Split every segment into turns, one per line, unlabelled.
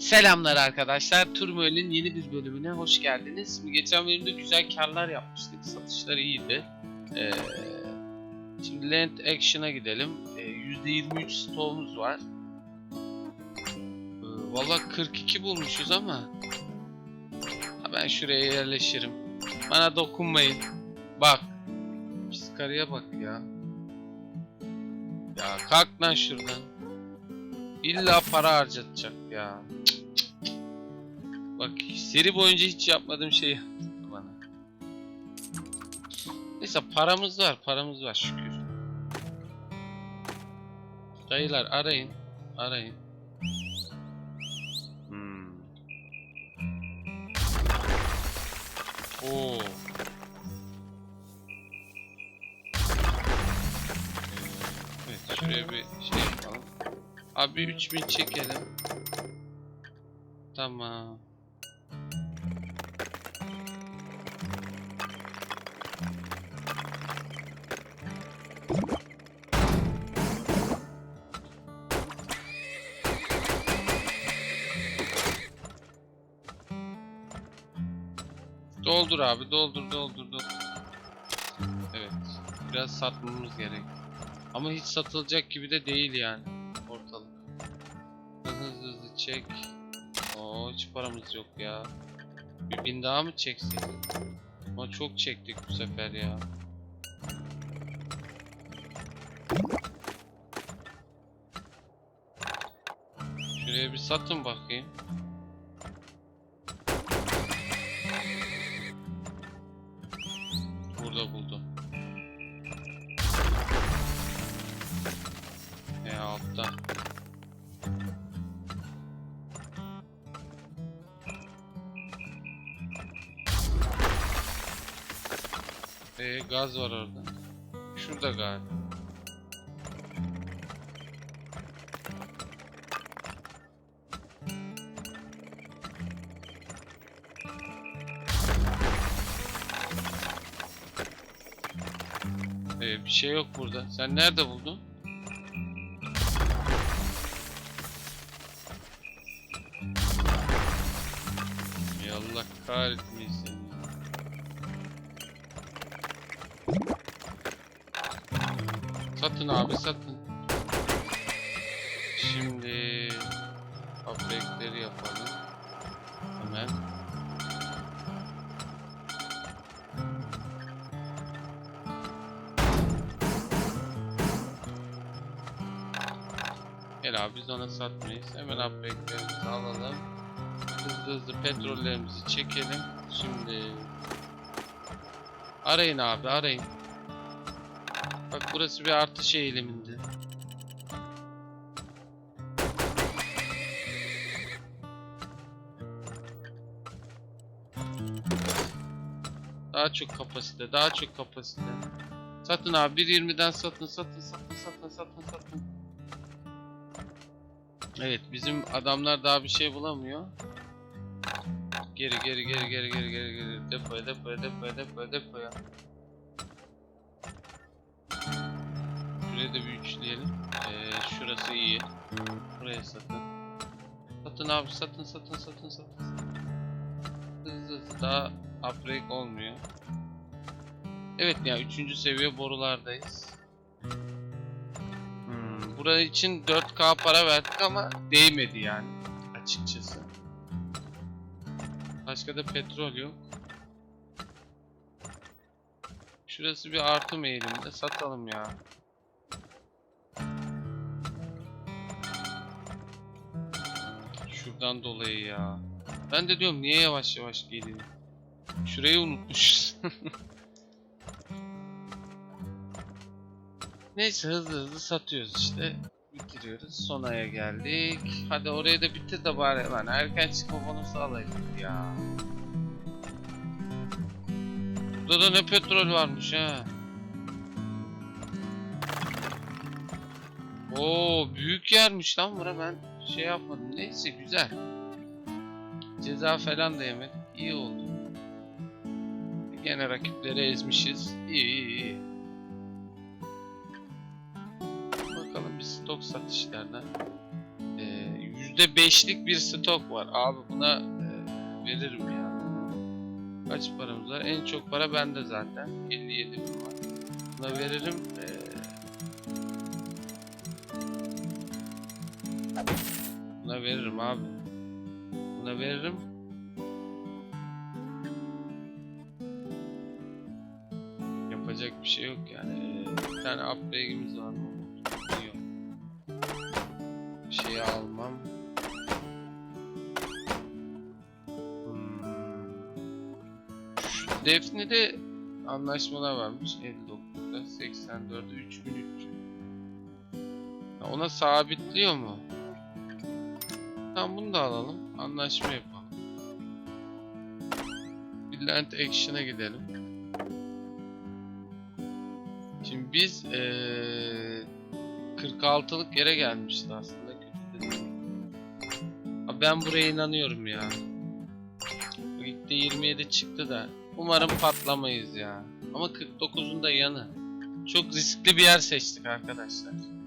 Selamlar arkadaşlar. Turmoil'in yeni bir bölümüne hoş geldiniz. Geçen bölümde güzel karlar yapmıştık. Satışlar iyiydi. Ee, şimdi Land Action'a gidelim. Ee, %23 stoğumuz var. Ee, Valla 42 bulmuşuz ama. Ha, ben şuraya yerleşirim. Bana dokunmayın. Bak. Pis karıya bak ya. Ya kalk lan şuradan. İlla para harcatacak ya. Bak seri boyunca hiç yapmadığım yaptı bana. Neyse paramız var, paramız var şükür. Dayılar arayın, arayın. Hmm. Oo. Abi 3000 çekelim. Tamam. Doldur abi, doldur, doldur, doldur. Evet, biraz satmamız gerek. Ama hiç satılacak gibi de değil yani çek. Oo hiç paramız yok ya. Bir bin daha mı çeksek? Ama çok çektik bu sefer ya. Şuraya bir satın bakayım. Gaz var orada. Şurada galiba. E, bir şey yok burada. Sen nerede buldun? Allah kahretmesin. Satın abi satın. Şimdi upgrade'leri yapalım. Hemen. Gel abi biz ona satmayız. Hemen upgrade'lerimizi alalım. Hızlı hızlı petrollerimizi çekelim. Şimdi arayın abi arayın. Bak burası bir artış eğiliminde. Daha çok kapasite, daha çok kapasite. Satın abi 1.20'den satın, satın, satın, satın, satın, satın. Evet, bizim adamlar daha bir şey bulamıyor. Geri, geri, geri, geri, geri, geri, geri. Depoya, depoya, depoya, depoya, depoya. Şurayı da bir üçleyelim. Ee, şurası iyi. Buraya satın. Satın abi satın satın satın satın. Hızlı hızlı daha upgrade olmuyor. Evet ya 3. seviye borulardayız. Hmm, burası için 4K para verdik ama değmedi yani açıkçası. Başka da petrol yok. Şurası bir artım eğilimde satalım ya. Şuradan dolayı ya. Ben de diyorum niye yavaş yavaş geliyor. Şurayı unutmuşuz. Neyse hızlı hızlı satıyoruz işte. Bitiriyoruz. Son aya geldik. Hadi orayı da bitir de bari lan erken çıkma bonusu alayım ya. Burada da ne petrol varmış ha. Oo büyük yermiş lan bura ben şey yapmadım. Neyse güzel. Ceza falan da yemedik. İyi oldu. Gene rakipleri ezmişiz. İyi iyi iyi. Bakalım bir stok satışlarına. Ee, %5'lik bir stok var. Abi buna e, veririm ya. Kaç paramız var? En çok para bende zaten. 57 bin var. Buna veririm. E, buna veririm abi. Buna veririm. Yapacak bir şey yok yani. Bir tane upgrade'imiz var mı? Yok. Bir şey almam. Hmm. Defne'de anlaşmalar varmış. 59'da 84'de 3300. Ya Ona sabitliyor mu? Tamam bunu da alalım. Anlaşma yapalım. Bir land action'a gidelim. Şimdi biz eee 46'lık yere gelmişti aslında. Abi ben buraya inanıyorum ya. İlk de 27 çıktı da. Umarım patlamayız ya. Ama 49'un da yanı. Çok riskli bir yer seçtik arkadaşlar.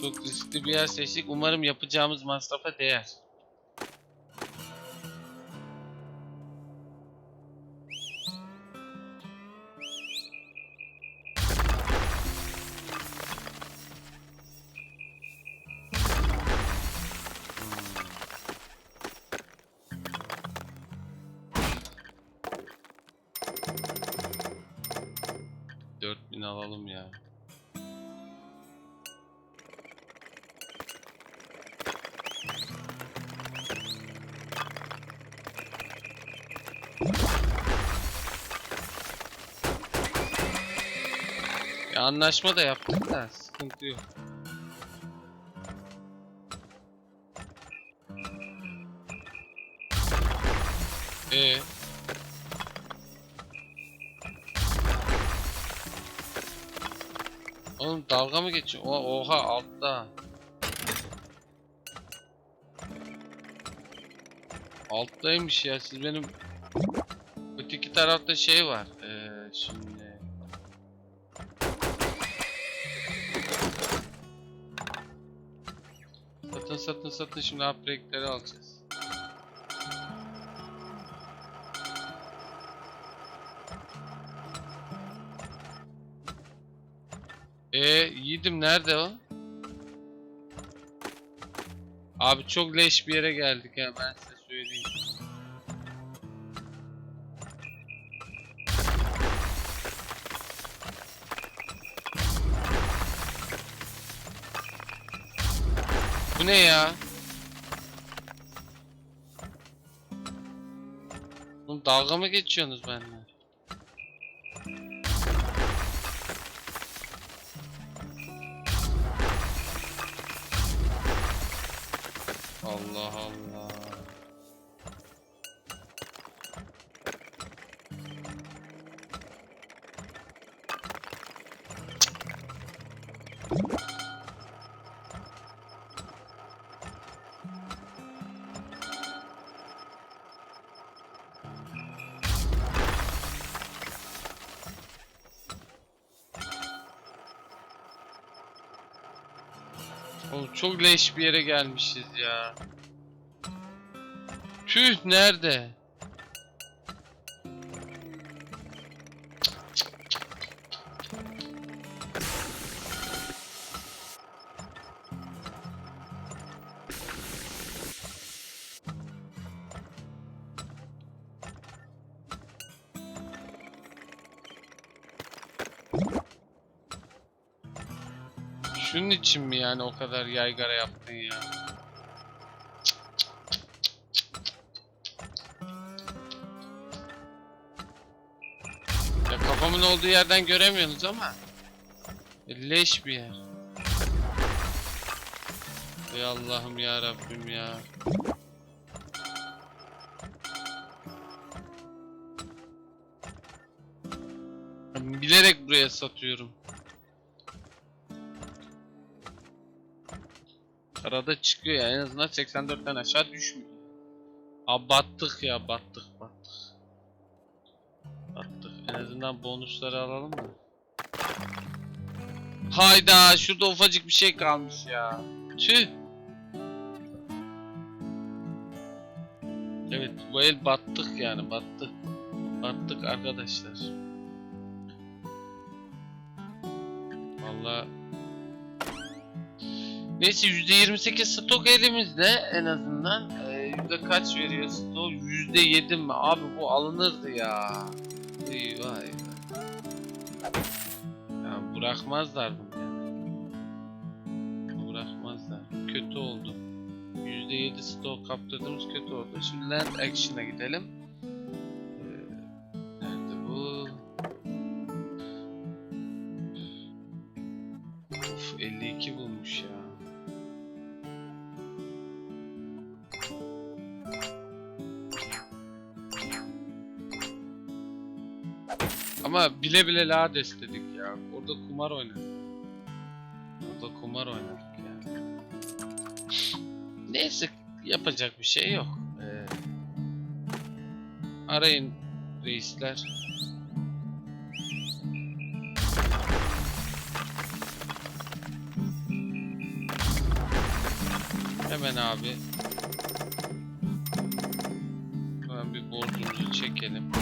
Çok riskli bir yer seçtik. Umarım yapacağımız masrafa değer. Ya anlaşma da yaptık da sıkıntı yok. Ee, oğlum dalga mı geçiyor? Oha, oha altta. Alttaymış ya siz benim öteki tarafta şey var. Satın satın şimdi upgrade'leri alacağız. Ee yiğidim nerede o? Abi çok leş bir yere geldik ya ben Bu ne ya? Oğlum dalga mı geçiyorsunuz benimle? Çok leş bir yere gelmişiz ya. Tüh nerede? Şunun için mi yani o kadar yaygara yaptın ya? Ya kafamın olduğu yerden göremiyorsunuz ama leş bir yer. Ey Allah'ım ya Rabbim ya. Bilerek buraya satıyorum. arada çıkıyor ya. En azından 84'ten aşağı düşmüyor. Abi battık ya battık battık. Battık. En azından bonusları alalım mı? Hayda şurada ufacık bir şey kalmış ya. Tüh. Evet bu el battık yani battık. Battık arkadaşlar. Vallahi Neyse %28 stok elimizde en azından. Ee, yüzde kaç veriyor stok? %7 mi? Abi bu alınırdı ya. Vay vay. Ya bırakmazlar bunu ya. Bırakmazlar. Kötü oldu. %7 stok kaptırdığımız kötü oldu. Şimdi land action'a gidelim. Bile bile Lades dedik ya. Orada kumar oynadık. Orada kumar oynadık ya. Neyse yapacak bir şey yok. Ee, arayın reisler. Hemen abi. Hemen bir borcumuzu çekelim.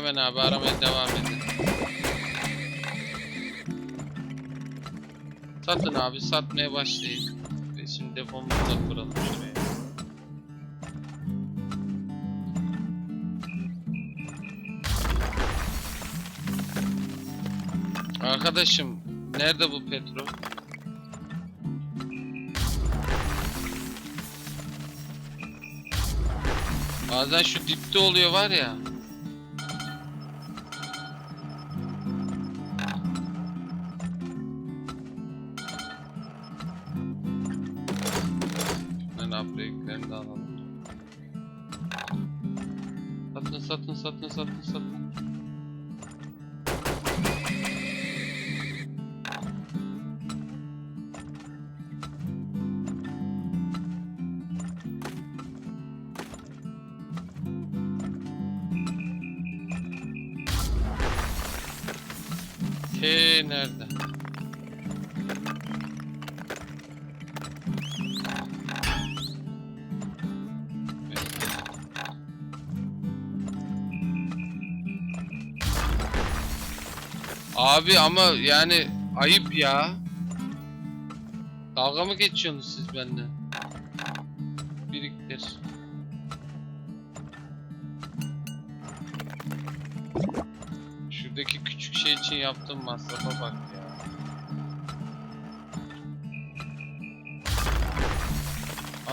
Hemen abi aramaya devam edin. Satın abi satmaya başlayın. Şimdi depomuzu da kuralım şuraya. Arkadaşım nerede bu petrol? Bazen şu dipte oluyor var ya. Ben upgrade'lerini de alalım. Satın satın satın Abi ama yani ayıp ya. Dalga mı geçiyorsunuz siz benden? Biriktir. Şuradaki küçük şey için yaptığım masrafa bak ya.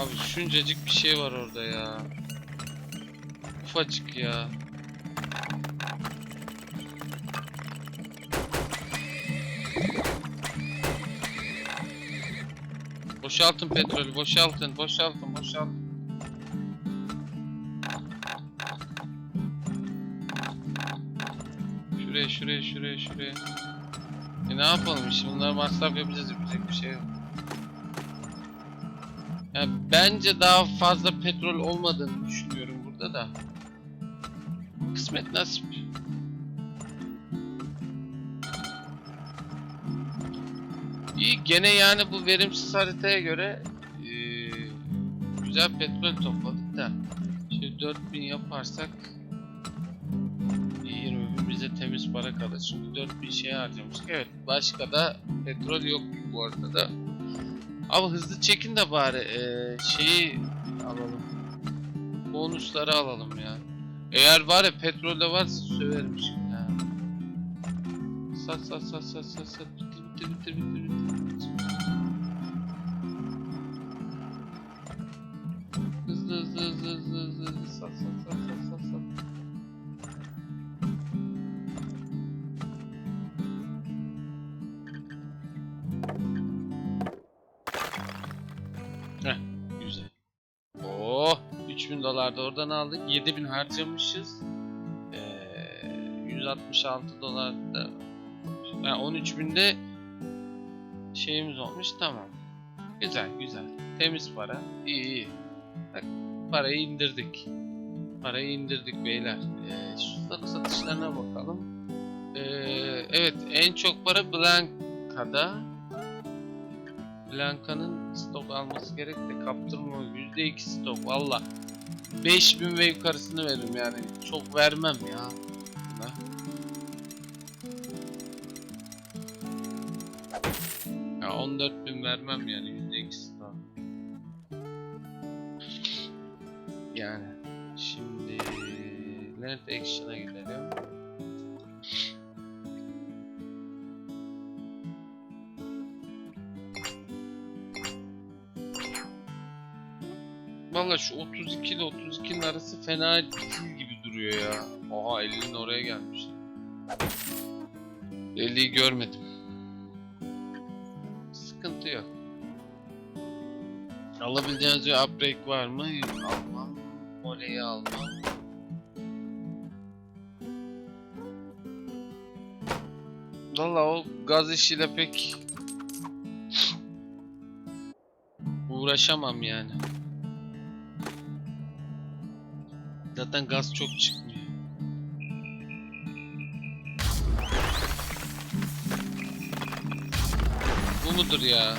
Abi şuncacık bir şey var orada ya. Ufacık ya. Boşaltın petrolü, boşaltın, boşaltın, boşaltın. Şuraya, şuraya, şuraya, şuraya. E ne yapalım şimdi bunlar masraf yapacağız, yapacak bir şey yok. Ya bence daha fazla petrol olmadığını düşünüyorum burada da. Kısmet nasip. İyi gene yani bu verimsiz haritaya göre eee, güzel petrol topladık da şimdi 4000 yaparsak 20 bin bize temiz para kalır. Çünkü 4000 şey harcamıştık. Evet başka da petrol yok bu arada da. Ama hızlı çekin de bari eee, şeyi alalım. Bonusları alalım ya. Eğer var ya petrol de varsa söverim şimdi ha. Sat sat sat sat sat sat bitir bitir bitir bitir bitir. Hızlı hızlı hızlı hızlı hızlı hızlı sat sat güzel. Oh 3000 dolar da oradan aldık. 7000 harcamışız. Ee, 166 dolar da yani 13.000'de şeyimiz olmuş tamam. Güzel güzel. Temiz para. İyi iyi. Bak parayı indirdik. Parayı indirdik beyler. Ee, şu stock satışlarına bakalım. Ee, evet en çok para Blanca'da. Blanca'nın stok alması gerek de kaptırma %2 stok valla. 5000 ve yukarısını veririm yani. Çok vermem ya. Buna. 14.000 vermem yani %2 stok. Yani şimdi Land Action'a gidelim. Valla şu 32 ile 32'nin arası fena değil gibi duruyor ya. Oha 50'nin oraya gelmiş. 50'yi görmedim. Sıkıntı yok. Alabileceğiniz bir upgrade var mı? Almam. Moleyi almam. Valla o gaz işiyle pek uğraşamam yani. Zaten gaz çok çıkmıyor. Bu mudur ya?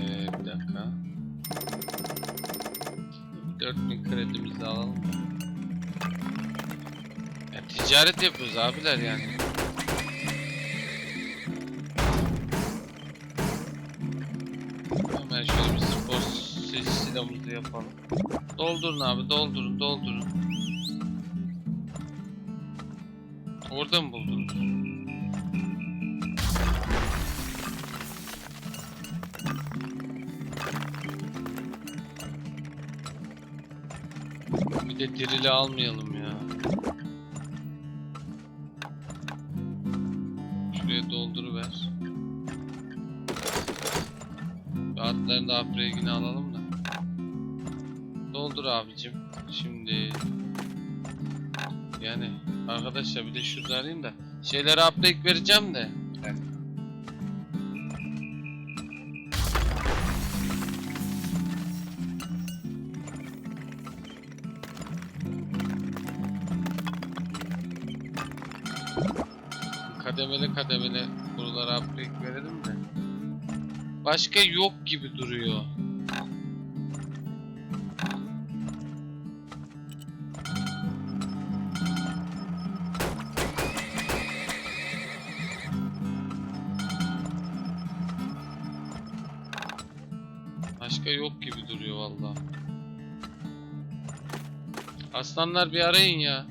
Ee, bir dakika. 4000 kredimizi alalım. Ya ticaret yapıyoruz abiler yani. Hemen şöyle bir spor silahımızı yapalım. Doldurun abi doldurun doldurun. Orada mı buldunuz? Bir de dirili almayalım ya. Şuraya dolduruver. Atların da upgrade'ini alalım da. Doldur abicim. Şimdi yani arkadaşlar bir de şurada arayayım da şeylere upgrade vereceğim de. Kademeli kademeli buralara upgrade verelim de. Başka yok gibi duruyor. Aslanlar bir arayın ya.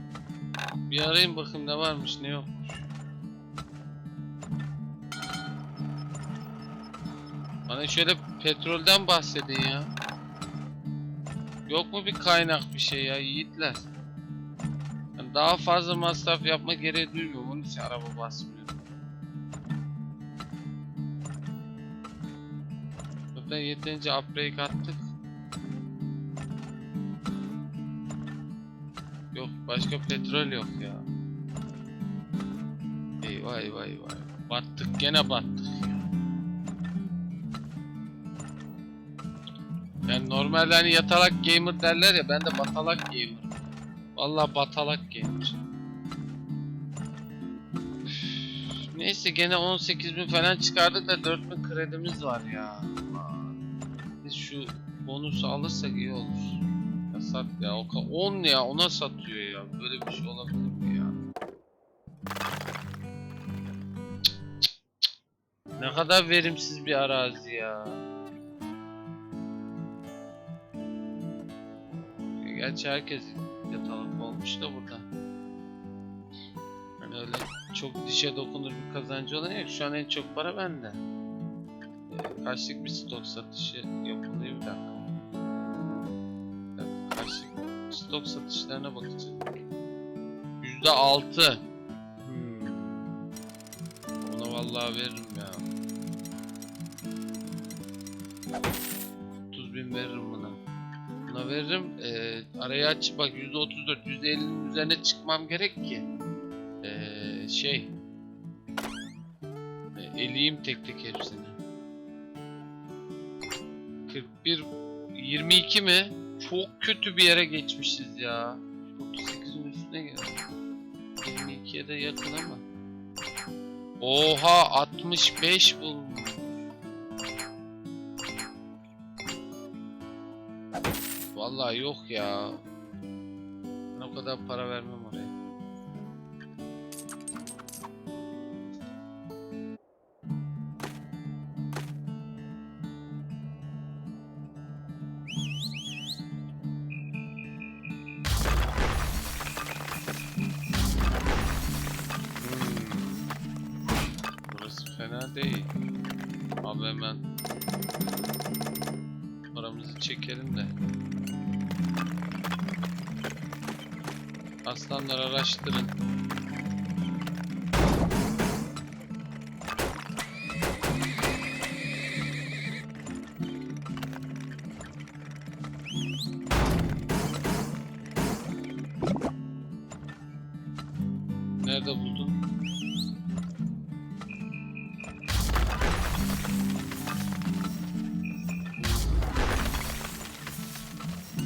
Bir arayın bakın ne varmış ne yokmuş. Bana şöyle petrolden bahsedin ya. Yok mu bir kaynak bir şey ya yiğitler? Yani daha fazla masraf yapma gereği duymuyorum. Onun için araba basmıyorum. Zaten yeterince upgrade attık. Başka petrol yok ya. Eyvah eyvah eyvah. Battık gene battık ya. Yani normalde hani yatalak gamer derler ya ben de batalak gamer. Vallahi batalak gamer. Neyse gene 18.000 falan çıkardık da 4.000 kredimiz var ya. Biz şu bonusu alırsak iyi olur. Ya sat ya o ka- 10 ya ona satıyor ya. Böyle bir şey olabilir mi ya? Ne kadar verimsiz bir arazi ya. Gerçi herkes yatalak olmuş da burada. Hani öyle çok dişe dokunur bir kazancı olan yok. Şu an en çok para bende. Ee, kaçlık bir stok satışı yapılıyor bir dakika. Stok satışlarına bakacağım. Yüzde altı. Hmm. Ona vallahi veririm ya. 30 bin veririm buna. Buna veririm. Ee, arayı aç bak %34, %50'nin üzerine çıkmam gerek ki. Ee, şey. E, eleyeyim tek tek hepsini. 41 22 mi? Çok kötü bir yere geçmişiz ya. 38'in üstüne geldi. 22'ye de yakın ama. Oha 65 bulmuş. Vallahi yok ya. Ben o kadar para vermem oraya. Araştırın. Nerede buldun?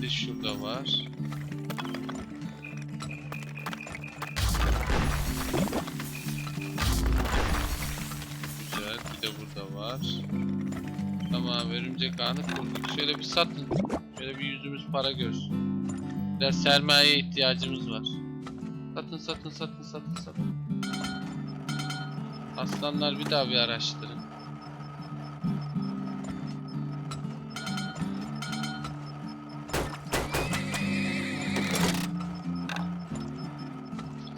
Bir şurada var. Var. Tamam örümcek ağını kurduk. Şöyle bir satın. Şöyle bir yüzümüz para görsün. Biraz sermayeye ihtiyacımız var. Satın satın satın satın satın. Aslanlar bir daha bir araştırın.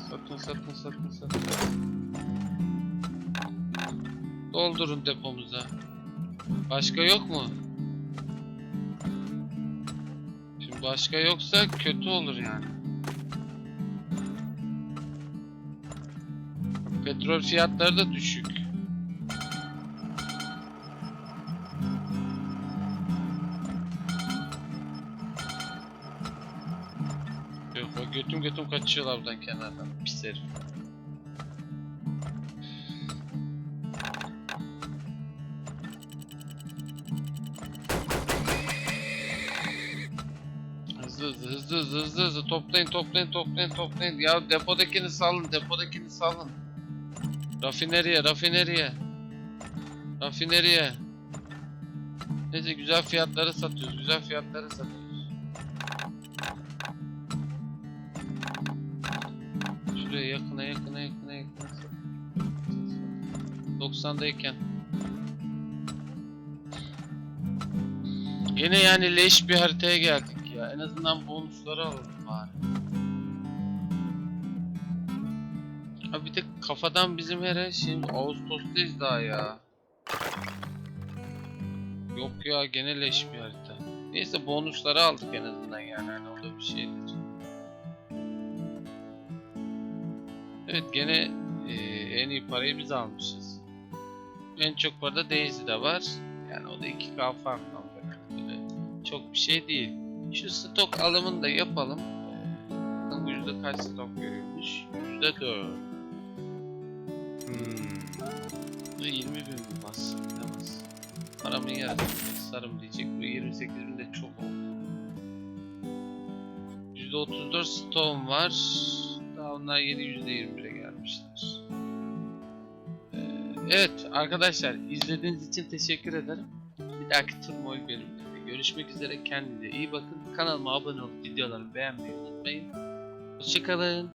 Satın satın satın satın. Doldurun depomuza. Başka yok mu? Şimdi başka yoksa kötü olur yani. Petrol fiyatları da düşük. Yok o götüm götüm kaçıyorlar buradan kenardan. Pis herif. Toplayın toplayın toplayın toplayın. Ya depodakini salın depodakini salın. Rafineriye rafineriye. Rafineriye. Neyse güzel fiyatlara satıyoruz güzel fiyatlara satıyoruz. Şuraya yakına yakına yakına yakına sat. 90'dayken. Yine yani leş bir haritaya geldik ya. En azından bonusları alalım bari. Ha bir de kafadan bizim her şimdi Ağustos'tayız daha ya. Yok ya gene leş bir harita. Neyse bonusları aldık en azından yani hani o da bir şeydir. Evet gene e, en iyi parayı biz almışız. En çok parada Daisy'de var. Yani o da 2K farkla böyle çok bir şey değil. Şu stok alımını da yapalım. Bakalım bu yüzde kaç stok görüyormuş? Yüzde dört. Hmm. Bu 20 bin bas? Bas? Paramın yarısı sarım diyecek. Bu 28 bin de çok oldu. Yüzde 34 stoğum var. Daha onlar yeni yüzde 21'e gelmişler. Ee, evet arkadaşlar izlediğiniz için teşekkür ederim. Bir dahaki turmoy bölümünde görüşmek üzere. Kendinize iyi bakın. Kanalıma abone olup videolarımı beğenmeyi unutmayın. Hoşçakalın.